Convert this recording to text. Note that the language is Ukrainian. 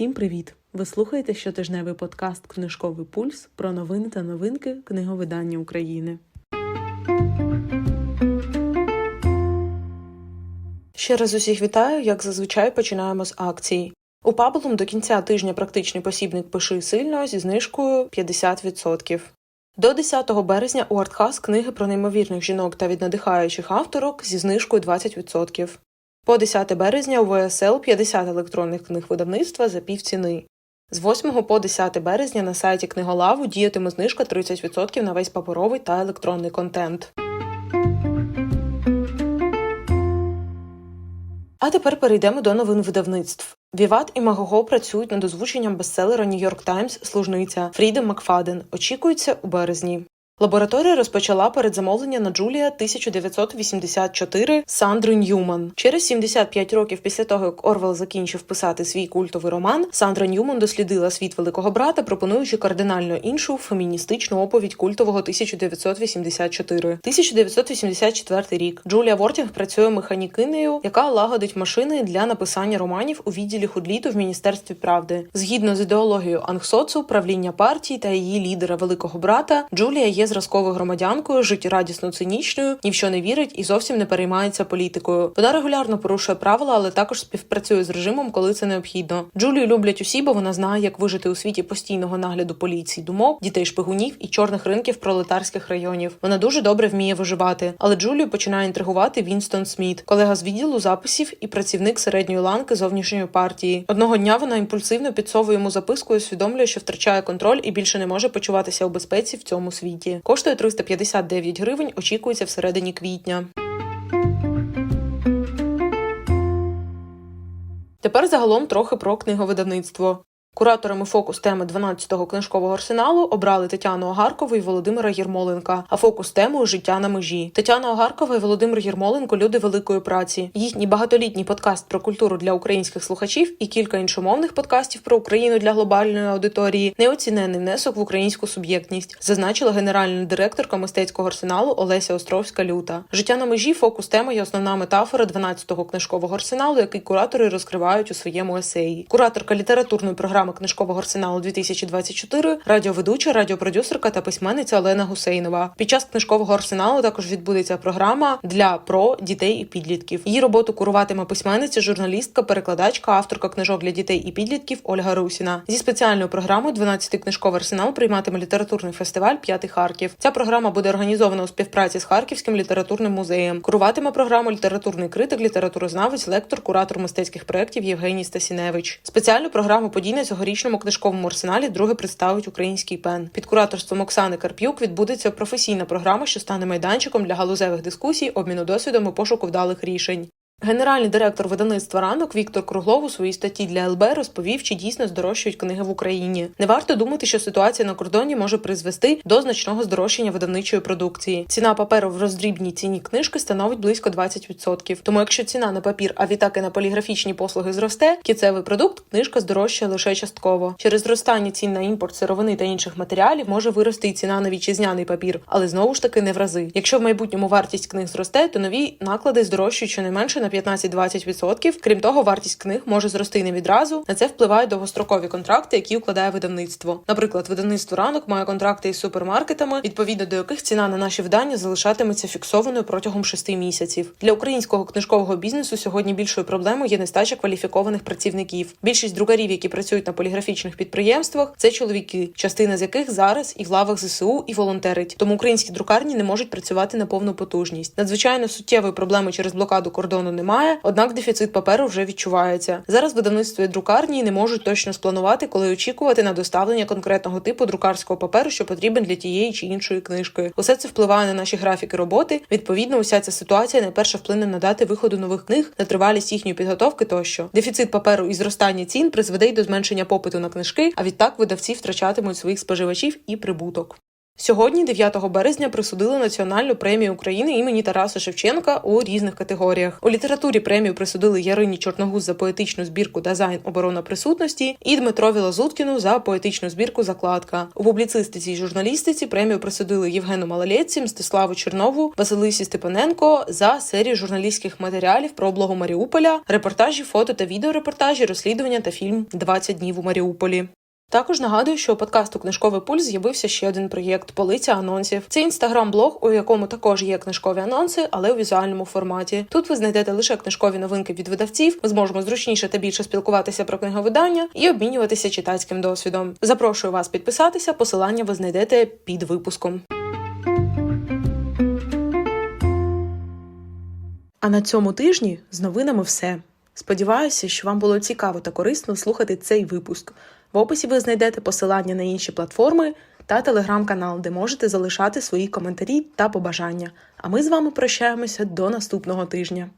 Всім привіт! Ви слухаєте щотижневий подкаст Книжковий пульс про новини та новинки книговидання України. Ще раз усіх вітаю, як зазвичай починаємо з акцій. У Паблум до кінця тижня практичний посібник Пиши сильно зі знижкою 50%. До 10 березня у Артхас книги про неймовірних жінок та від надихаючих авторок зі знижкою 20%. По 10 березня у ВСЛ 50 електронних книг видавництва за півціни. З 8 по 10 березня на сайті Книголаву діятиме знижка 30% на весь паперовий та електронний контент. А тепер перейдемо до новин видавництв. Віват і Магого працюють над озвученням бестселера Нью-Йорк Таймс Служниця Фріда Макфаден. Очікується у березні. Лабораторія розпочала передзамовлення на Джулія 1984 Сандри Ньюман. Через 75 років після того, як Орвел закінчив писати свій культовий роман, Сандра Ньюман дослідила світ великого брата, пропонуючи кардинально іншу феміністичну оповідь культового 1984. 1984 рік. Джулія Вортінг працює механікинею, яка лагодить машини для написання романів у відділі худліту в міністерстві правди. Згідно з ідеологією Ангсоцу, правління партії та її лідера великого брата, Джулія є зразковою громадянкою, життєрадісно цинічною, ні в що не вірить і зовсім не переймається політикою. Вона регулярно порушує правила, але також співпрацює з режимом, коли це необхідно. Джулію люблять усі, бо вона знає, як вижити у світі постійного нагляду поліції, думок, дітей шпигунів і чорних ринків пролетарських районів. Вона дуже добре вміє виживати. Але Джулію починає інтригувати Вінстон Сміт, колега з відділу записів і працівник середньої ланки зовнішньої партії. Одного дня вона імпульсивно підсовує йому записку і усвідомлює, що втрачає контроль і більше не може почуватися у безпеці в цьому світі. Коштує 359 гривень, очікується всередині квітня. Тепер загалом трохи про книговидавництво. Кураторами фокус теми 12-го книжкового арсеналу обрали Тетяну Огаркову і Володимира Єрмоленка, а фокус темою життя на межі. Тетяна Огаркова і Володимир Єрмоленко люди великої праці. Їхній багатолітній подкаст про культуру для українських слухачів і кілька іншомовних подкастів про Україну для глобальної аудиторії неоцінений внесок в українську суб'єктність, зазначила генеральна директорка мистецького арсеналу Олеся Островська Люта. Життя на межі фокус теми є основна метафора 12-го книжкового арсеналу, який куратори розкривають у своєму есеї. Кураторка літературної програми книжкового арсеналу 2024, радіоведуча, радіопродюсерка та письменниця Олена Гусейнова. Під час книжкового арсеналу також відбудеться програма для про дітей і підлітків. Її роботу куруватиме письменниця, журналістка, перекладачка, авторка книжок для дітей і підлітків Ольга Русіна. Зі спеціальною програмою 12-й книжковий арсенал прийматиме літературний фестиваль П'ятий Харків. Ця програма буде організована у співпраці з Харківським літературним музеєм. Куруватиме програму літературний критик, літературознавець, лектор, куратор мистецьких проєктів Євгеній Стасіневич. Спеціальну програму подій на цьогорічному книжковому арсеналі друге представить український пен. Під кураторством Оксани Карп'юк відбудеться професійна програма, що стане майданчиком для галузевих дискусій, обміну досвідом і пошуку вдалих рішень. Генеральний директор видавництва ранок Віктор Круглов у своїй статті для ЛБ розповів, чи дійсно здорожчують книги в Україні. Не варто думати, що ситуація на кордоні може призвести до значного здорожчання видавничої продукції. Ціна паперу в роздрібній ціні книжки становить близько 20%. Тому, якщо ціна на папір, а відтак і на поліграфічні послуги зросте, кінцевий продукт книжка здорожчає лише частково. Через зростання цін на імпорт сировини та інших матеріалів може вирости і ціна на вітчизняний папір, але знову ж таки не в рази. Якщо в майбутньому вартість книг зросте, то нові наклади здорожчують щонайменше на 15-20%. Крім того, вартість книг може зрости не відразу. На це впливають довгострокові контракти, які укладає видавництво. Наприклад, видавництво ранок має контракти із супермаркетами, відповідно до яких ціна на наші видання залишатиметься фіксованою протягом шести місяців. Для українського книжкового бізнесу сьогодні більшою проблемою є нестача кваліфікованих працівників. Більшість друкарів, які працюють на поліграфічних підприємствах, це чоловіки, частина з яких зараз і в лавах ЗСУ, і волонтерить. Тому українські друкарні не можуть працювати на повну потужність. Надзвичайно суттєвої проблеми через блокаду кордону немає, однак дефіцит паперу вже відчувається. Зараз видавництво і друкарні не можуть точно спланувати, коли очікувати на доставлення конкретного типу друкарського паперу, що потрібен для тієї чи іншої книжки. Усе це впливає на наші графіки роботи. Відповідно, уся ця ситуація найперше вплине на дати виходу нових книг, на тривалість їхньої підготовки тощо. Дефіцит паперу і зростання цін призведе й до зменшення попиту на книжки, а відтак видавці втрачатимуть своїх споживачів і прибуток. Сьогодні, 9 березня, присудили національну премію України імені Тараса Шевченка у різних категоріях. У літературі премію присудили Ярині Чорногуз за поетичну збірку Дизайн оборона присутності і Дмитрові Лазуткіну за поетичну збірку Закладка. У публіцистиці і журналістиці премію присудили Євгену Малолєтці, Мстиславу Чернову, Василисі Степаненко за серію журналістських матеріалів про облогу Маріуполя, репортажі, фото та відеорепортажі, розслідування та фільм «20 днів у Маріуполі. Також нагадую, що у подкасту Книжковий пульс з'явився ще один проєкт Полиця анонсів. Це інстаграм-блог, у якому також є книжкові анонси, але у візуальному форматі. Тут ви знайдете лише книжкові новинки від видавців. Ми зможемо зручніше та більше спілкуватися про книговидання і обмінюватися читацьким досвідом. Запрошую вас підписатися. Посилання ви знайдете під випуском. А на цьому тижні з новинами все. Сподіваюся, що вам було цікаво та корисно слухати цей випуск. В описі ви знайдете посилання на інші платформи та телеграм-канал, де можете залишати свої коментарі та побажання. А ми з вами прощаємося до наступного тижня.